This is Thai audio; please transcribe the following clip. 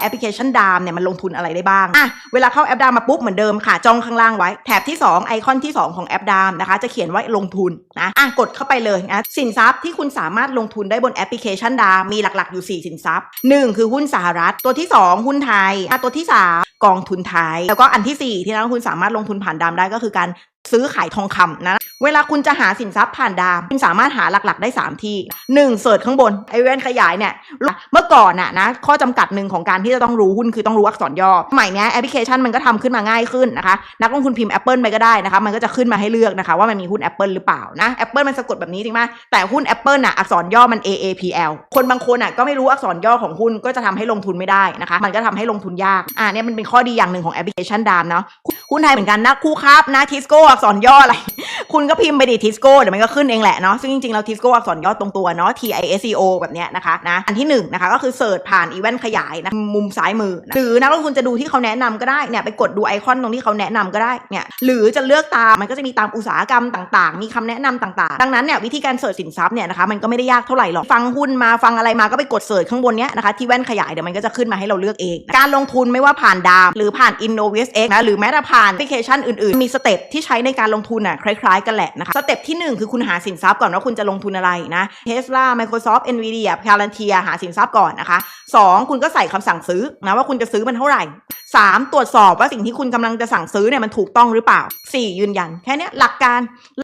แอปพลิเคชันดามเนี่ยมันลงทุนอะไรได้บ้างอะเวลาเข้าแอปดามมาปุ๊บเหมือนเดิมค่ะจ้องข้างล่างไว้แถบที่ 2 ไอคอนที่ 2 ของแอปดามนะคะ จะเขียนว่าลงทุนนะอะกดเข้าไปเลยนะสินทรัพย์ที่คุณสามารถลงทุนได้บนแอปพลิเคชันดามมีหลักๆอยู่ 4 สินทรัพย์ 1 คือหุ้นสหรัฐ ตัวที่ 2 หุ้นไทยอะตัวที่ 3 กองทุนไทย แล้วก็อันทีสี่ 4 ที่นักลงทุนสามารถลงทุนผ่านดามได้ก็คือการ ซื้อขายทองคำนะ เวลาคุณจะหาสินทรัพย์ผ่านดามคุณสามารถหาหลักๆ ได้ 3 ที่ 1. เสิร์ชข้างบนไอเวนขยายเนี่ยเมื่อก่อนน่ะนะข้อจำกัดหนึ่งของการที่จะต้องรู้หุ้นคือต้องรู้อักษรย่อสมัยเนี้ยแอปพลิเคชันมันก็ทำขึ้นมาง่ายขึ้นนะคะ นักลงทุนพิมพ์ Apple ไปก็ได้นะคะ มันก็จะขึ้นมาให้เลือกนะคะ ว่ามันมีหุ้น Apple หรือเปล่านะ Apple มันสะกดแบบนี้จริงไหมแต่หุ้น Apple น่ะอักษรย่อมัน AAPL คนบางคนน่ะก็ไม่รู้อักษรย่อของหุ้นก็จะทำให้ลงทุนไม่ได้นะคะ มันก็ทำให้ลงทุนยากอ่าเนี่ยมันเป็นข้อดีอย่างหนึ่งของแอปพลิเคชันดามเนาะหุ้นไทยเหมือนกันนะคู่ครับนะทิสโก้อักษรย่ออะไร คุณก็พิมพ์ไปดิทิสโก้เดี๋ยวมันก็ขึ้นเองแหละเนาะซึ่งจริงๆเราทิสโก้อักษรย่อตรงตัวเนาะ T I S C O แบบเนี้ยนะคะนะอันที่หนึ่งนะคะก็คือเสิร์ชผ่านอีเวนต์ขยายนะมุมซ้ายมือนะหรือนักลงทุนจะดูที่เขาแนะนำก็ได้เนี่ยไปกดดูไอคอนตรงที่เขาแนะนำก็ได้เนี่ยหรือจะเลือกตามมันก็จะมีตามอุตสาหกรรมต่างๆ มีคำแนะนำต่างๆ ดังนั้นเนี่ยวิธีการเสิร์ชสินทรัพย์เนี่ยนะคะมันก็ไม่ได้ยากเท่าไหร่หรอกฟังหุ้นมาฟังอะไรมาก็ไปกดเสิร์ชข้างบนเนี้ยนะคะที่แว่นขยายเดี๋ยวมันก็จะขึ้นมาให้เราเลือกเองการลงทุนไม่ว่าผ่านดาม หรือผ่าน InnovSX นะหรือแม้แต่ผ่านแอปพลิเคชันอื่นๆ มีสเต็ปที่ใช้ในการลงทุนอะคล้ายๆกันแหละนะคะ สเต็ปที่หนึ่งคือคุณหาสินทรัพย์ก่อนว่าคุณจะลงทุนอะไรนะ Tesla Microsoft Nvidia Palantir หาสินทรัพย์ก่อนนะคะสองคุณก็ใส่คำสั่งซื้อนะว่าคุณจะซื้อมันเท่าไหร่สามตรวจสอบว่าสิ่งที่คุณกำลังจะสั่งซื้อเนี่ยมันถูกต้องหรือเปล่าสี่ยืนยัน แค่นี้หลักการ